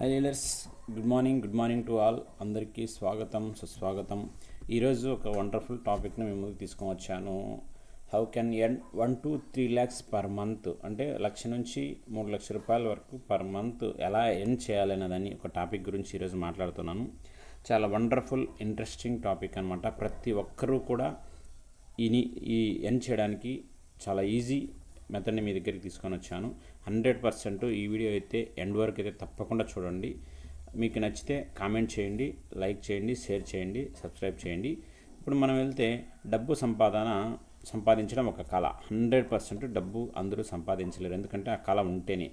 Hi leaders good morning good morning to all అందరికీ స్వాగతం సుస్వాగతం. ఈరోజు ఒక వండర్ఫుల్ టాపిక్ని మేము ముందుకు తీసుకొని వచ్చాను. How can earn one two three lakhs per month అంటే లక్ష నుంచి మూడు లక్షల రూపాయల వరకు పర్ మంత్ ఎలా ఎర్న్ చేయాలనేదని ఒక టాపిక్ గురించి ఈరోజు మాట్లాడుతున్నాను. చాలా వండర్ఫుల్ ఇంట్రెస్టింగ్ టాపిక్ అనమాట ప్రతి ఒక్కరూ కూడా ఈ ఈ ఎర్న్ చేయడానికి చాలా ఈజీ మెథడ్ని మీ దగ్గరికి తీసుకొని వచ్చాను. హండ్రెడ్ పర్సెంట్ ఈ వీడియో అయితే ఎండ్ వరకు అయితే తప్పకుండా చూడండి. మీకు నచ్చితే కామెంట్ చేయండి లైక్ చేయండి షేర్ చేయండి సబ్స్క్రైబ్ చేయండి. ఇప్పుడు మనం వెళ్తే డబ్బు సంపాదన సంపాదించడం ఒక కళ. హండ్రెడ్ పర్సెంట్ డబ్బు అందరూ సంపాదించలేరు. ఎందుకంటే ఆ కళ ఉంటేనే.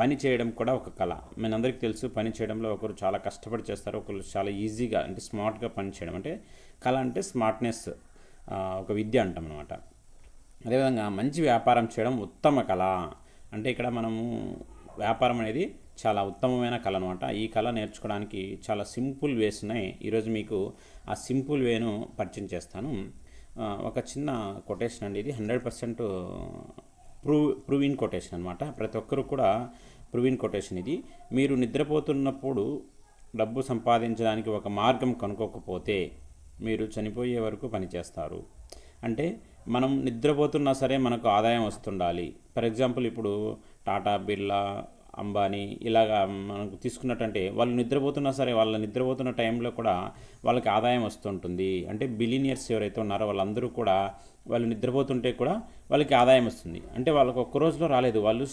పని చేయడం కూడా ఒక కళ. మనందరికీ తెలుసు పని చేయడంలో ఒకరు చాలా కష్టపడి చేస్తారు ఒకరు చాలా ఈజీగా అంటే స్మార్ట్గా పని చేయడం. అంటే కళ అంటే స్మార్ట్నెస్ ఒక విద్య అంటాం అనమాట అదేవిధంగా మంచి వ్యాపారం చేయడం ఉత్తమ కళ. అంటే ఇక్కడ మనము వ్యాపారం అనేది చాలా ఉత్తమమైన కళ అనమాట ఈ కళ నేర్చుకోవడానికి చాలా సింపుల్ వేస్ ఉన్నాయి. ఈరోజు మీకు ఆ సింపుల్ వేను పరిచయం చేస్తాను. ఒక చిన్న కొటేషన్ అండి ఇది. Hundred percent prove proven quotation అనమాట ప్రతి ఒక్కరు కూడా ప్రూవిన్ కొటేషన్ ఇది. మీరు నిద్రపోతున్నప్పుడు డబ్బు సంపాదించడానికి ఒక మార్గం కనుక్కోకపోతే మీరు చనిపోయే వరకు పనిచేస్తారు. అంటే మనం నిద్రపోతున్నా సరే మనకు ఆదాయం వస్తుండాలి. ఫర్ ఎగ్జాంపుల్ ఇప్పుడు టాటా బిర్లా అంబానీ ఇలాగా మనకు తీసుకున్నట్టంటే వాళ్ళు నిద్రపోతున్నా సరే వాళ్ళ నిద్రపోతున్న టైంలో కూడా వాళ్ళకి ఆదాయం వస్తుంటుంది. అంటే బిలీనియర్స్ ఎవరైతే ఉన్నారో వాళ్ళందరూ కూడా వాళ్ళు నిద్రపోతుంటే కూడా వాళ్ళకి ఆదాయం వస్తుంది. అంటే వాళ్ళకి ఒక్క రోజులో రాలేదు. వాళ్ళు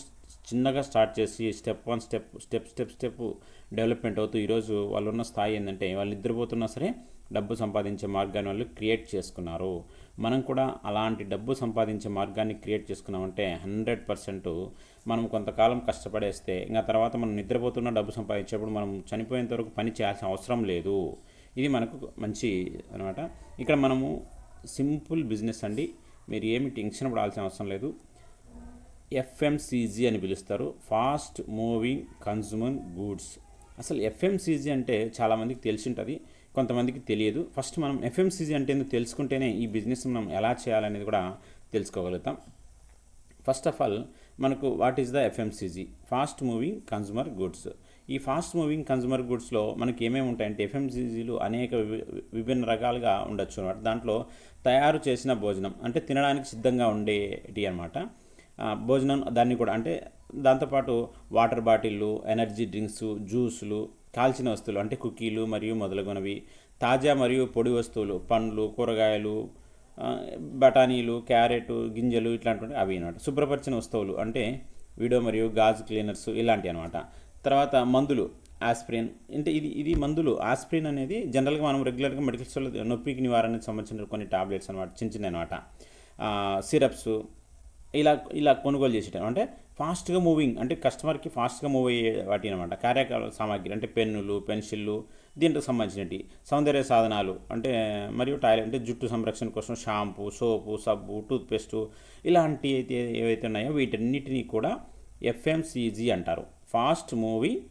చిన్నగా స్టార్ట్ చేసి step one step step step step development అవుతూ ఈరోజు వాళ్ళు ఉన్న స్థాయి ఏంటంటే వాళ్ళు నిద్రపోతున్నా సరే డబ్బు సంపాదించే మార్గాన్ని వాళ్ళు క్రియేట్ చేసుకున్నారు. మనం కూడా అలాంటి డబ్బు సంపాదించే మార్గాన్ని క్రియేట్ చేసుకున్నామంటే హండ్రెడ్ పర్సెంట్ మనం కొంతకాలం కష్టపడేస్తే ఇంకా తర్వాత మనం నిద్రపోతున్న డబ్బు సంపాదించేప్పుడు మనం చనిపోయేంత వరకు పని చేయాల్సిన అవసరం లేదు. ఇది మనకు మంచి అనమాట. ఇక్కడ మనము సింపుల్ బిజినెస్ అండి. మీరు ఏమి టెన్షన్ పడాల్సిన అవసరం లేదు. ఎఫ్ఎంసీజీ అని పిలుస్తారు. Fast moving consumer goods. అసలు ఎఫ్ఎంసీజీ అంటే చాలామందికి తెలిసి ఉంటుంది కొంతమందికి తెలియదు. ఫస్ట్ మనం ఎఫ్ఎంసీజీ అంటే ఎందుకు తెలుసుకుంటేనే ఈ బిజినెస్ మనం ఎలా చేయాలనేది కూడా తెలుసుకోగలుగుతాం. ఫస్ట్ ఆఫ్ ఆల్ మనకు what is the FMCG? Fast moving consumer goods. ఈ ఫాస్ట్ మూవింగ్ కన్జ్యూమర్ గుడ్స్లో మనకి ఏమేమి ఉంటాయంటే ఎఫ్ఎంసీజీలు అనేక విభిన్న రకాలుగా ఉండొచ్చు అనమాట దాంట్లో తయారు చేసిన భోజనం అంటే తినడానికి సిద్ధంగా ఉండేటి అనమాట భోజనం దాన్ని కూడా అంటే దాంతోపాటు వాటర్ బాటిళ్ళు ఎనర్జీ డ్రింక్స్ జ్యూసులు కాల్చిన వస్తువులు అంటే కుకీలు మరియు మొదలగునవి తాజా మరియు పొడి వస్తువులు పండ్లు కూరగాయలు బఠానీలు క్యారెట్ గింజలు ఇట్లాంటివి అవి అనమాట శుభ్రపరిచిన వస్తువులు అంటే విడో మరియు గాజు క్లీనర్స్ ఇలాంటివి అనమాట తర్వాత మందులు ఆస్ప్రిన్. అంటే ఇది ఇది మందులు ఆస్ప్రిన్ అనేది జనరల్గా మనం రెగ్యులర్గా మెడికల్ స్టోర్లో నొప్పికి నివారణకు సంబంధించిన కొన్ని టాబ్లెట్స్ అనమాట చిన్న చిన్న అనమాట సిరప్స్ ఇలా ఇలా కొనుగోలు చేసేటం. అంటే ఫాస్ట్గా మూవింగ్ అంటే కస్టమర్కి ఫాస్ట్గా మూవ్ అయ్యే వాటి అనమాట కార్యకలాపాల సామాగ్రి అంటే పెన్నులు పెన్సిళ్ళు దీంట్లో సంబంధించినవి సౌందర్య సాధనాలు అంటే మరియు టాయిలెట్ అంటే జుట్టు సంరక్షణ కోసం షాంపూ సోపు సబ్బు టూత్పేస్టు ఇలాంటి అయితే ఏవైతే ఉన్నాయో వీటన్నిటినీ కూడా ఎఫ్ఎంసీజీ అంటారు. ఫాస్ట్ మూవింగ్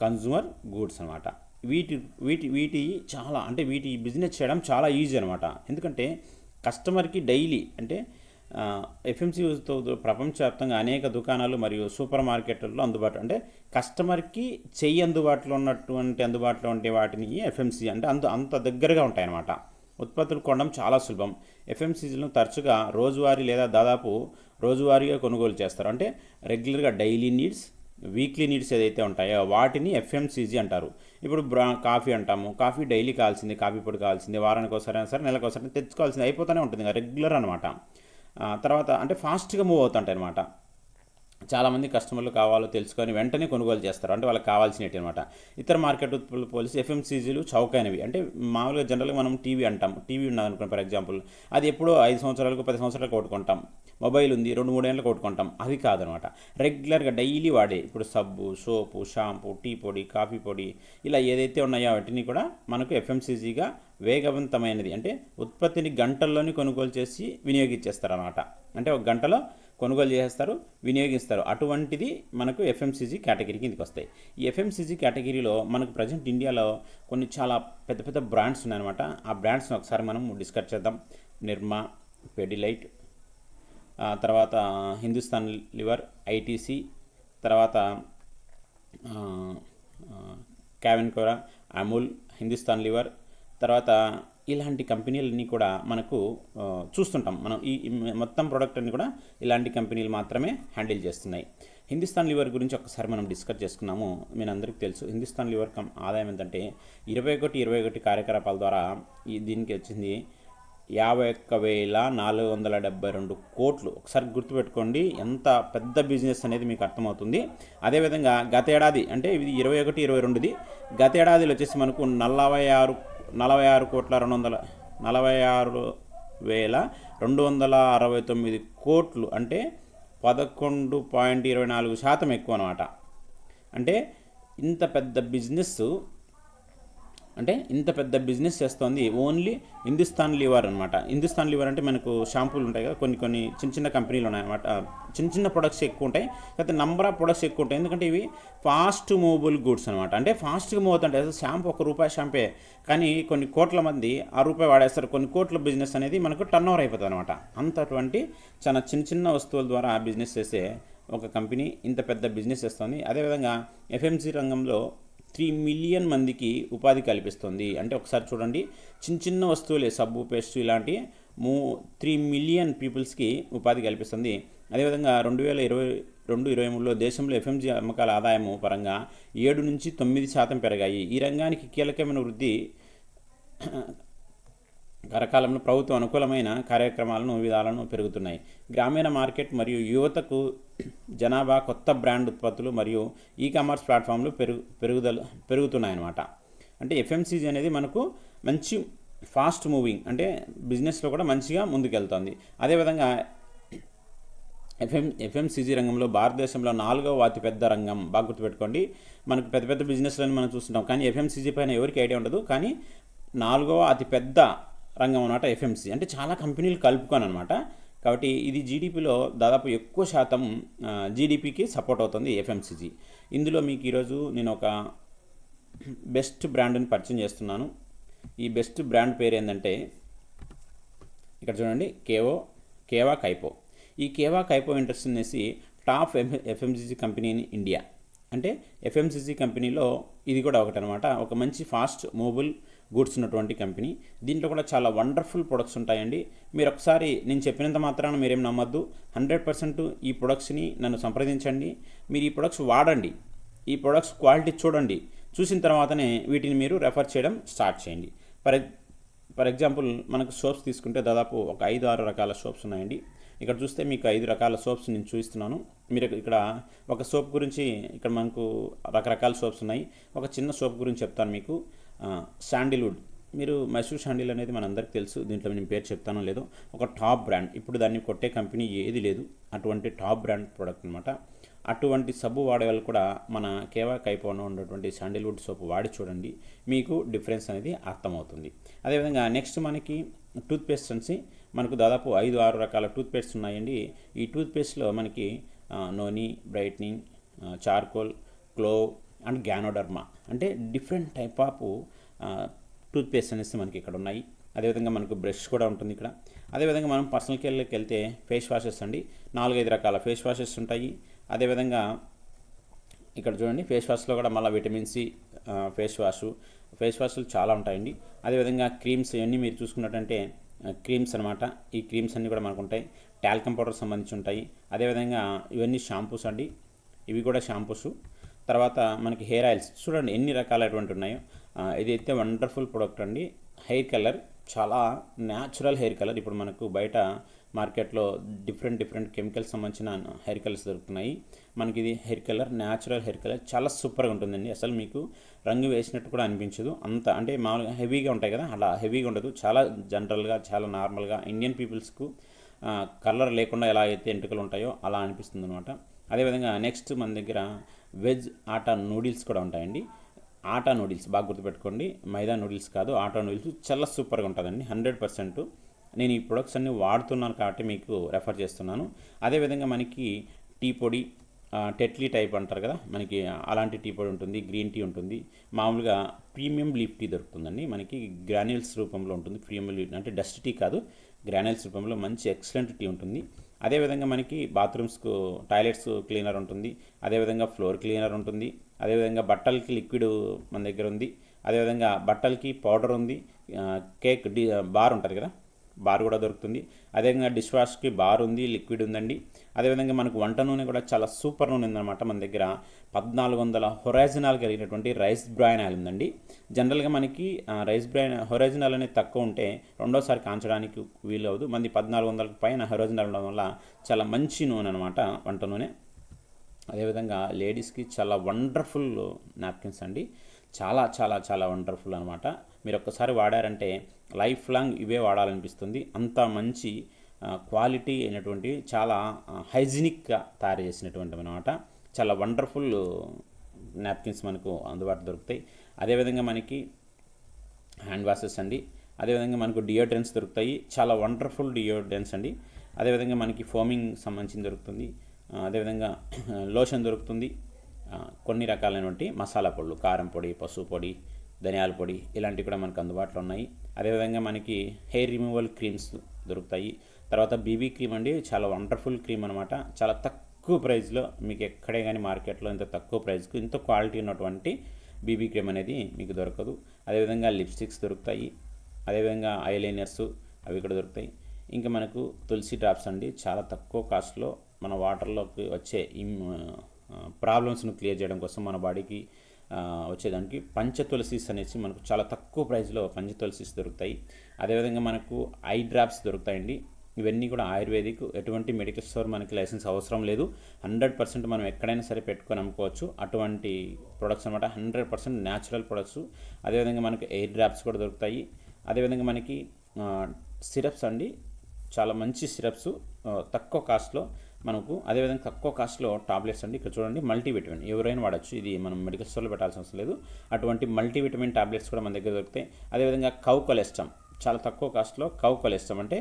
కన్జ్యూమర్ గూడ్స్ అనమాట వీటి వీటి వీటి చాలా అంటే వీటి బిజినెస్ చేయడం చాలా ఈజీ అనమాట ఎందుకంటే కస్టమర్కి డైలీ అంటే ఎఫ్ఎంసీతో ప్రపంచవ్యాప్తంగా అనేక దుకాణాలు మరియు సూపర్ మార్కెట్లలో అందుబాటు అంటే కస్టమర్కి చెయ్యి అందుబాటులో ఉన్నటువంటి అందుబాటులో ఉండే వాటిని ఎఫ్ఎంసీ అంటే అంత అంత దగ్గరగా ఉంటాయన్నమాట. ఉత్పత్తులు కొనడం చాలా సులభం. ఎఫ్ఎంసీజీలను తరచుగా రోజువారీ లేదా దాదాపు రోజువారీగా కొనుగోలు చేస్తారు. అంటే రెగ్యులర్గా డైలీ నీడ్స్ వీక్లీ నీడ్స్ ఏదైతే ఉంటాయో వాటిని ఎఫ్ఎంసీజీ అంటారు. ఇప్పుడు బ్రా కాఫీ అంటాము. కాఫీ డైలీ కావాల్సింది కాఫీ పొడి కావాల్సింది వారానికి ఒకసారి అయినా సరే నెలకు ఒకసారి తెచ్చుకోవాల్సింది అయిపోతూనే ఉంటుంది రెగ్యులర్ అనమాట తర్వాత అంటే ఫాస్ట్గా మూవ్ అవుతుంటాయి అనమాట చాలామంది కస్టమర్లు కావాలో తెలుసుకొని వెంటనే కొనుగోలు చేస్తారు. అంటే వాళ్ళకి కావాల్సినవి అనమాట ఇతర మార్కెట్ ఉత్పత్తులు పోలిసి ఎఫ్ఎంసీజీలు చౌకైనవి. అంటే మామూలుగా జనరల్గా మనం టీవీ అంటాం. టీవీ ఉన్నదనుకోండి ఫర్ ఎగ్జాంపుల్. అది ఎప్పుడో ఐదు సంవత్సరాలకు పది సంవత్సరాలకు కొట్టుకుంటాం. మొబైల్ ఉంది రెండు మూడు కొట్టుకుంటాం. అది కాదనమాట రెగ్యులర్గా డైలీ వాడే ఇప్పుడు సబ్బు సోపు షాంపూ టీ పొడి కాఫీ పొడి ఇలా ఏదైతే ఉన్నాయో వాటిని కూడా మనకు ఎఫ్ఎంసీజీగా వేగవంతమైనది. అంటే ఉత్పత్తిని గంటల్లోనే కొనుగోలు చేసి వినియోగించేస్తారనమాట అంటే ఒక గంటలో కొనుగోలు చేస్తారు వినియోగిస్తారు. అటువంటిది మనకు ఎఫ్ఎంసీజీ కేటగిరీ కిందకి వస్తాయి. ఈ ఎఫ్ఎంసీజీ కేటగిరీలో మనకు ప్రజెంట్ ఇండియాలో కొన్ని చాలా పెద్ద పెద్ద బ్రాండ్స్ ఉన్నాయన్నమాట. ఆ బ్రాండ్స్ని ఒకసారి మనం డిస్కస్ చేద్దాం. నిర్మా పెడిలైట్ తర్వాత హిందుస్థాన్ లివర్ ఐటీసీ తర్వాత క్యావెన్ కోరా అమూల్ హిందుస్థాన్ లివర్ తర్వాత ఇలాంటి కంపెనీలన్నీ కూడా మనకు చూస్తుంటాం. మనం ఈ ఈ మొత్తం ప్రోడక్ట్ అన్ని కూడా ఇలాంటి కంపెనీలు మాత్రమే హ్యాండిల్ చేస్తున్నాయి. హిందుస్థాన్ లివర్ గురించి ఒకసారి మనం డిస్కస్ చేసుకున్నాము. మీ అందరికీ తెలుసు. హిందుస్థాన్ లివర్ కం ఆదాయం ఏంటంటే ఇరవై ఒకటి ఇరవై ఒకటి కార్యకలాపాల ద్వారా ఈ దీనికి వచ్చింది యాభై ఒక్క వేల నాలుగు వందల డెబ్బై రెండు కోట్లు. ఒకసారి గుర్తుపెట్టుకోండి ఎంత పెద్ద బిజినెస్ అనేది మీకు అర్థమవుతుంది. అదేవిధంగా గత ఏడాది అంటే ఇది ఇరవై ఒకటి ఇరవై రెండుది గత ఏడాదిలో వచ్చేసి మనకు నలభై ఆరు నలభై ఆరు కోట్ల రెండు వందల నలభై ఆరు వేల రెండు వందల అరవై తొమ్మిది కోట్లు అంటే పదకొండు పాయింట్ ఇరవై నాలుగు శాతం ఎక్కువ అనమాట అంటే ఇంత పెద్ద బిజినెస్ అంటే ఇంత పెద్ద బిజినెస్ చేస్తోంది. ఓన్లీ హిందుస్థాన్ లివర్ అనమాట హిందుస్థాన్ లివర్ అంటే మనకు షాంపూలు ఉంటాయి కదా కొన్ని కొన్ని చిన్న చిన్న కంపెనీలు ఉన్నాయన్నమాట. చిన్న చిన్న ప్రొడక్ట్స్ ఎక్కువ ఉంటాయి. కాకపోతే నంబర్ ఆఫ్ ప్రొడక్ట్స్ ఎక్కువ ఉంటాయి. ఎందుకంటే ఇవి ఫాస్ట్ మూవబుల్ గుడ్స్ అనమాట అంటే ఫాస్ట్గా మూవ్ అవుతుంటాయి. అసలు షాంపూ ఒక రూపాయి షాంపే కానీ కొన్ని కోట్ల మంది ఆ రూపాయి వాడేస్తారు. కొన్ని కోట్ల బిజినెస్ అనేది మనకు టర్న్ ఓవర్ అయిపోతుంది అనమాట అంతటువంటి చాలా చిన్న చిన్న వస్తువుల ద్వారా బిజినెస్ చేసే ఒక కంపెనీ ఇంత పెద్ద బిజినెస్ చేస్తుంది. అదేవిధంగా ఎఫ్ఎంసీ రంగంలో త్రీ మిలియన్ మందికి ఉపాధి కల్పిస్తుంది. అంటే ఒకసారి చూడండి చిన్న చిన్న వస్తువులే సబ్బు పేస్ట్ ఇలాంటి మూ త్రీ మిలియన్ పీపుల్స్కి ఉపాధి కల్పిస్తుంది. అదేవిధంగా రెండు వేల ఇరవై రెండు ఇరవై మూడులో దేశంలో ఎఫ్ఎంజీ అమ్మకాల ఆదాయము పరంగా ఏడు నుంచి తొమ్మిది శాతం పెరిగాయి. ఈ రంగానికి కీలకమైన వృద్ధి కరకాలంలో ప్రభుత్వం అనుకూలమైన కార్యక్రమాలను విధాలను పెరుగుతున్నాయి. గ్రామీణ మార్కెట్ మరియు యువతకు జనాభా కొత్త బ్రాండ్ ఉత్పత్తులు మరియు ఈ కామర్స్ ప్లాట్ఫామ్లు పెరుగు పెరుగుదల పెరుగుతున్నాయన్నమాట. అంటే ఎఫ్ఎంసీజీ అనేది మనకు మంచి ఫాస్ట్ మూవింగ్ అంటే బిజినెస్లో కూడా మంచిగా ముందుకెళ్తుంది. అదేవిధంగా ఎఫ్ఎం ఎఫ్ఎంసీజీ రంగంలో భారతదేశంలో నాలుగవ అతిపెద్ద రంగం బాగా గుర్తుపెట్టుకోండి. మనకు పెద్ద పెద్ద బిజినెస్లను మనం చూస్తుంటాం కానీ ఎఫ్ఎంసీజీ పైన ఎవరికి ఐడియా ఉండదు. కానీ నాలుగవ అతిపెద్ద రంగం అనమాట ఎఫ్ఎంసీ అంటే చాలా కంపెనీలు కలుపుకొని అనమాట కాబట్టి ఇది జీడిపిలో దాదాపు ఎక్కువ శాతం జీడిపికి సపోర్ట్ అవుతుంది ఎఫ్ఎంసీజీ ఇందులో మీకు ఈరోజు నేను ఒక బెస్ట్ బ్రాండ్ని పరిచయం చేస్తున్నాను. ఈ బెస్ట్ బ్రాండ్ పేరు ఏంటంటే ఇక్కడ చూడండి కేవో కేవా కైపో. ఈ కేవా కైపో ఇండస్ట్రీ అనేసి top F FMCG company in India. అంటే ఎఫ్ఎంసీజీ కంపెనీలో ఇది కూడా ఒకటనమాట. ఒక మంచి ఫాస్ట్ మూబుల్ గూడ్స్ ఉన్నటువంటి కంపెనీ. దీంట్లో కూడా చాలా వండర్ఫుల్ ప్రొడక్ట్స్ ఉంటాయండి. మీరు ఒకసారి నేను చెప్పినంత మాత్రాన మీరేం నమ్మద్దు. హండ్రెడ్ పర్సెంట్ ఈ ప్రొడక్ట్స్ని నన్ను సంప్రదించండి. మీరు ఈ ప్రొడక్ట్స్ వాడండి. ఈ ప్రొడక్ట్స్ క్వాలిటీ చూడండి. చూసిన తర్వాతనే వీటిని మీరు రెఫర్ చేయడం స్టార్ట్ చేయండి. ఫర్ ఫర్ ఎగ్జాంపుల్ మనకు సోప్స్ తీసుకుంటే దాదాపు ఒక ఐదు ఆరు రకాల సోప్స్ ఉన్నాయండి. ఇక్కడ చూస్తే మీకు ఐదు రకాల సోప్స్ నేను చూపిస్తున్నాను. మీరు ఇక్కడ ఒక సోప్ గురించి ఇక్కడ మనకు రకరకాల సోప్స్ ఉన్నాయి. ఒక చిన్న సోప్ గురించి చెప్తాను మీకు. శాండిల్వుడ్. మీరు మైసూర్ శాండిల్ అనేది మనందరికీ తెలుసు దీంట్లో నేను పేరు చెప్తానో లేదో. ఒక టాప్ బ్రాండ్. ఇప్పుడు దాన్ని కొట్టే కంపెనీ ఏది లేదు. అటువంటి టాప్ బ్రాండ్ ప్రోడక్ట్ అనమాట అటువంటి సబ్బు వాడే వాళ్ళు కూడా మన కేవా కైపోలో ఉన్నటువంటి శాండిల్వుడ్ సోప్ వాడి చూడండి. మీకు డిఫరెన్స్ అనేది అర్థమవుతుంది. అదేవిధంగా నెక్స్ట్ మనకి టూత్పేస్ట్ అనేసి మనకు దాదాపు ఐదు ఆరు రకాల టూత్పేస్ట్ ఉన్నాయండి. ఈ టూత్పేస్ట్లో మనకి noni brightening charcoal clove and ganoderma అంటే డిఫరెంట్ టైప్ ఆఫ్ టూత్పేస్ట్ అనేసి మనకి ఇక్కడ ఉన్నాయి. అదేవిధంగా మనకు బ్రష్ కూడా ఉంటుంది ఇక్కడ. అదేవిధంగా మనం పర్సనల్ కేర్లోకి వెళ్తే ఫేస్ వాషెస్ అండి. నాలుగైదు రకాల ఫేస్ వాషెస్ ఉంటాయి. అదేవిధంగా ఇక్కడ చూడండి ఫేస్ వాష్లో కూడా మళ్ళీ vitamin C face wash. Face వాష్లు చాలా ఉంటాయండి. అదేవిధంగా క్రీమ్స్ ఇవన్నీ మీరు చూసుకున్నట్టంటే క్రీమ్స్ అనమాట ఈ క్రీమ్స్ అన్నీ కూడా మనకు ఉంటాయి టాల్కమ్ పౌడర్ సంబంధించి ఉంటాయి. అదేవిధంగా ఇవన్నీ షాంపూస్ అండి. ఇవి కూడా షాంపూస్. తర్వాత మనకి హెయిర్ ఆయిల్స్. చూడండి ఎన్ని రకాలైనటువంటి ఉన్నాయో. ఇదైతే వండర్ఫుల్ ప్రోడక్ట్ అండి. హెయిర్ కలర్ చాలా న్యాచురల్ హెయిర్ కలర్. ఇప్పుడు మనకు బయట మార్కెట్లో డిఫరెంట్ డిఫరెంట్ కెమికల్స్ సంబంధించిన హెయిర్ కలర్స్ దొరుకుతున్నాయి. మనకి ఇది hair colour natural hair colour. చాలా సూపర్గా ఉంటుందండి. అసలు మీకు రంగు వేసినట్టు కూడా అనిపించదు. అంత అంటే మామూలుగా హెవీగా ఉంటాయి కదా అలా హెవీగా ఉండదు. చాలా జనరల్గా చాలా నార్మల్గా ఇండియన్ పీపుల్స్కు కలర్ లేకుండా ఎలా అయితే ఎంటుకలు ఉంటాయో అలా అనిపిస్తుంది అనమాట అదేవిధంగా నెక్స్ట్ మన దగ్గర వెజ్ ఆటా నూడిల్స్ కూడా ఉంటాయండి. ఆటా నూడిల్స్ బాగా గుర్తుపెట్టుకోండి. మైదా నూడిల్స్ కాదు ఆటా నూడిల్స్ చాలా సూపర్గా ఉంటుందండి హండ్రెడ్ పర్సెంట్ నేను ఈ ప్రొడక్ట్స్ అన్ని వాడుతున్నాను కాబట్టి మీకు రెఫర్ చేస్తున్నాను. అదేవిధంగా మనకి టీ పొడి టెట్లీ టైప్ అంటారు కదా మనకి అలాంటి టీ పొడి ఉంటుంది గ్రీన్ టీ ఉంటుంది. మామూలుగా ప్రీమియం లీఫ్ టీ దొరుకుతుందండి. మనకి గ్రాన్యూల్స్ రూపంలో ఉంటుంది ప్రీమియం లీఫ్ అంటే డస్ట్ టీ కాదు గ్రానైల్స్ రూపంలో మంచి ఎక్సలెంట్ టీ ఉంటుంది. అదేవిధంగా మనకి బాత్రూమ్స్కు టాయిలెట్స్ క్లీనర్ ఉంటుంది. అదేవిధంగా ఫ్లోర్ క్లీనర్ ఉంటుంది. అదేవిధంగా బట్టలకి లిక్విడ్ మన దగ్గర ఉంది. అదేవిధంగా బట్టలకి పౌడర్ ఉంది. కేక్ డి బార్ ఉంటుంది కదా? బార్ కూడా దొరుకుతుంది. అదేవిధంగా డిష్ వాష్కి బార్ ఉంది లిక్విడ్ ఉందండి. అదేవిధంగా మనకు వంట నూనె కూడా చాలా సూపర్ నూనె ఉందన్నమాట మన దగ్గర. పద్నాలుగు వందల హొరాజినాల్ కలిగినటువంటి రైస్ బ్రాయిన్ ఆయిల్ ఉందండి. జనరల్గా మనకి రైస్ బ్రాయిన్ హొరాజినాల్ అనేది తక్కువ ఉంటే రెండోసారి కాంచడానికి వీలు అవ్వదు మంది పద్నాలుగు వందలకు పైన హొరాజినాల్ ఉండడం వల్ల చాలా మంచి నూనె అనమాట వంట నూనె. అదేవిధంగా లేడీస్కి చాలా వండర్ఫుల్ నాప్కిన్స్ అండి. చాలా చాలా చాలా వండర్ఫుల్ అనమాట మీరు ఒక్కసారి వాడారంటే లైఫ్ లాంగ్ ఇవే వాడాలనిపిస్తుంది. అంత మంచి క్వాలిటీ అయినటువంటి చాలా హైజీనిక్గా తయారు చేసినటువంటి అనమాట చాలా వండర్ఫుల్ నాప్కిన్స్ మనకు అందుబాటులో దొరుకుతాయి. అదేవిధంగా మనకి హ్యాండ్ వాషెస్ అండి. అదేవిధంగా మనకు డియోడ్రెంట్స్ దొరుకుతాయి. చాలా వండర్ఫుల్ డియోడ్రెంట్స్ అండి. అదేవిధంగా మనకి ఫోమింగ్ సంబంధించి దొరుకుతుంది. అదేవిధంగా లోషన్ దొరుకుతుంది. కొన్ని రకాలైనటువంటి మసాలా పొడులు కారం పొడి పసుపు పొడి ధనియాల పొడి ఇలాంటివి కూడా మనకు అందుబాటులో ఉన్నాయి. అదేవిధంగా మనకి హెయిర్ రిమూవల్ క్రీమ్స్ దొరుకుతాయి. తర్వాత బీబీ క్రీమ్ అండి చాలా వండర్ఫుల్ క్రీమ్ అనమాట చాలా తక్కువ ప్రైస్లో మీకు ఎక్కడే కానీ మార్కెట్లో ఇంత తక్కువ ప్రైస్కు ఇంత క్వాలిటీ ఉన్నటువంటి బీబీ క్రీమ్ అనేది మీకు దొరకదు. అదేవిధంగా లిప్స్టిక్స్ దొరుకుతాయి. అదేవిధంగా ఐలైనర్స్ అవి కూడా దొరుకుతాయి. ఇంకా మనకు తులసి డ్రాప్స్ అండి చాలా తక్కువ కాస్ట్లో మన వాటర్లోకి వచ్చే ఇమ్ ప్రాబ్లమ్స్ను క్లియర్ చేయడం కోసం మన బాడీకి వచ్చేదానికి పంచ తులసీస్ అనేసి మనకు చాలా తక్కువ ప్రైస్లో పంచ తులసీస్ దొరుకుతాయి. అదేవిధంగా మనకు ఐ డ్రాప్స్ దొరుకుతాయండి. ఇవన్నీ కూడా ఆయుర్వేదిక్ ఎటువంటి మెడికల్ స్టోర్ మనకి లైసెన్స్ అవసరం లేదు. హండ్రెడ్ పర్సెంట్ మనం ఎక్కడైనా సరే పెట్టుకొని అమ్ముకోవచ్చు. అటువంటి ప్రొడక్ట్స్ అనమాట హండ్రెడ్ పర్సెంట్ న్యాచురల్ ప్రొడక్ట్స్. అదేవిధంగా మనకి ఎయిర్ డ్రాప్స్ కూడా దొరుకుతాయి. అదేవిధంగా మనకి సిరప్స్ అండి. చాలా మంచి సిరప్స్ తక్కువ కాస్ట్లో మనకు. అదేవిధంగా తక్కువ కాస్ట్లో టాబ్లెట్స్ అండి. ఇక్కడ చూడండి మల్టీవిటమిన్ ఎవరైనా వాడచ్చు. ఇది మనం మెడికల్ స్టోర్లో పెట్టాల్సిన అవసరం లేదు. అటువంటి మల్టీవిటమిన్ టాబ్లెట్స్ కూడా మన దగ్గర దొరుకుతాయి. అదేవిధంగా కౌ కొలెస్ట్రామ్ చాలా తక్కువ కాస్ట్లో కౌ కొలెస్ట్రామ్ అంటే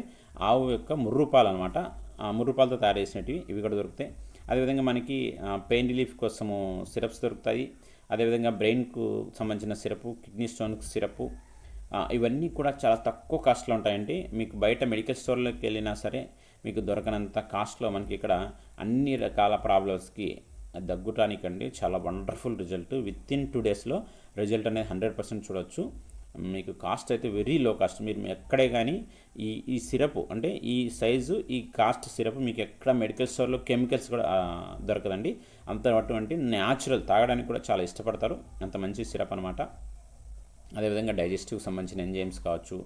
ఆవు యొక్క ముర్రుపాలు అనమాట ఆ ముర్రుపాలతో తయారు చేసినవి ఇవి కూడా దొరుకుతాయి. అదేవిధంగా మనకి పెయిన్ రిలీఫ్ కోసము సిరప్స్ దొరుకుతాయి. అదేవిధంగా బ్రెయిన్కు సంబంధించిన సిరప్ కిడ్నీ స్టోన్కు సిరప్ ఇవన్నీ కూడా చాలా తక్కువ కాస్ట్లో ఉంటాయండి. మీకు బయట మెడికల్ స్టోర్లోకి వెళ్ళినా సరే మీకు దొరకనంత కాస్ట్లో మనకి ఇక్కడ అన్ని రకాల ప్రాబ్లమ్స్కి దగ్గుటానికండి. చాలా wonderful result with in two డేస్లో రిజల్ట్ అనేది హండ్రెడ్ పర్సెంట్ చూడొచ్చు. మీకు కాస్ట్ అయితే వెరీ లో కాస్ట్ మీరు ఎక్కడే కానీ ఈ ఈ సిరప్ అంటే ఈ సైజు ఈ కాస్ట్ సిరప్ మీకు ఎక్కడ మెడికల్ స్టోర్లో కెమికల్స్ కూడా దొరకదండి. అంత అటువంటి న్యాచురల్ తాగడానికి కూడా చాలా ఇష్టపడతారు. అంత మంచి సిరప్ అనమాట అదేవిధంగా డైజెస్టివ్కి సంబంధించిన ఎంజైమ్స్ కావచ్చు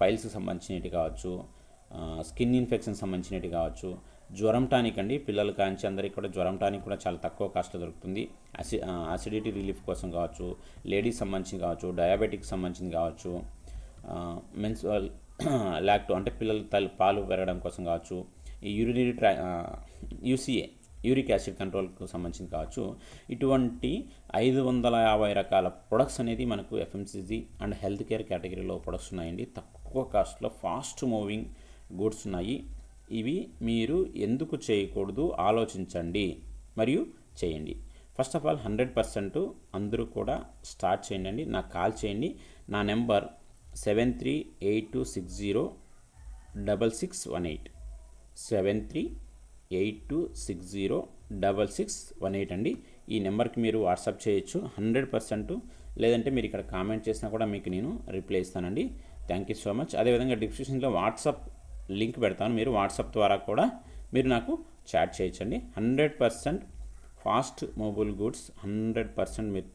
పైల్స్కి సంబంధించినవి కావచ్చు స్కిన్ ఇన్ఫెక్షన్ సంబంధించినవి కావచ్చు. జ్వరం టానిక్ అండి. పిల్లలు కాంచి అందరికీ కూడా జ్వరం టానిక్ కూడా చాలా తక్కువ కాస్ట్లో దొరుకుతుంది. అసి అసిడిటీ రిలీఫ్ కోసం కావచ్చు లేడీస్ సంబంధించి కావచ్చు డయాబెటిక్ సంబంధించింది కావచ్చు మెన్స్ లాక్టో అంటే పిల్లల తల్లి పాలు పెరగడం కోసం కావచ్చు ఈ యూరినరీ ట్రా యూసీఏ యూరిక్ యాసిడ్ కంట్రోల్కు సంబంధించింది కావచ్చు. ఇటువంటి ఐదు వందల యాభై రకాల ప్రొడక్ట్స్ అనేది మనకు ఎఫ్ఎంసీజీ అండ్ హెల్త్ కేర్ కేటగిరీలో ప్రొడక్ట్స్ ఉన్నాయండి. తక్కువ కాస్ట్లో ఫాస్ట్ మూవింగ్ గూడ్స్ ఉన్నాయి ఇవి మీరు ఎందుకు చేయకూడదు ఆలోచించండి మరియు చేయండి. First of all hundred percent అందరూ కూడా స్టార్ట్ చేయండి నాకు కాల్ చేయండి. నా number seven three eight two six zero double six one eight. Seven three eight two six zero double six one eight అండి. ఈ నెంబర్కి మీరు వాట్సాప్ చేయొచ్చు. హండ్రెడ్ పర్సెంట్ లేదంటే మీరు ఇక్కడ కామెంట్ చేసినా కూడా మీకు నేను రిప్లై ఇస్తానండి. Thank you so much. అదేవిధంగా డిస్క్రిప్షన్లో వాట్సాప్ లింక్ పెడతాను. మీరు వాట్సాప్ ద్వారా కూడా మీరు నాకు చాట్ చేయొచ్చండి. Hundred percent fast mobile goods hundred percent మీరు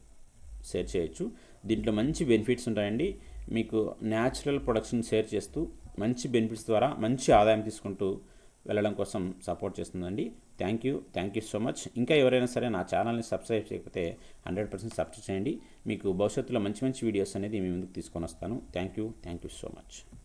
షేర్ చేయొచ్చు. దీంట్లో మంచి బెనిఫిట్స్ ఉంటాయండి. మీకు న్యాచురల్ ప్రొడక్షన్ షేర్ చేస్తూ మంచి బెనిఫిట్స్ ద్వారా మంచి ఆదాయం తీసుకుంటూ వెళ్ళడం కోసం సపోర్ట్ చేస్తుందండి. Thank you. Thank you so much. ఇంకా ఎవరైనా సరే నా ఛానల్ని సబ్స్క్రైబ్ చేయకపోతే హండ్రెడ్ పర్సెంట్ సబ్స్క్రైబ్ చేయండి. మీకు భవిష్యత్తులో మంచి మంచి వీడియోస్ అనేది మీ ముందుకు తీసుకొని వస్తాను. Thank you. Thank you so much.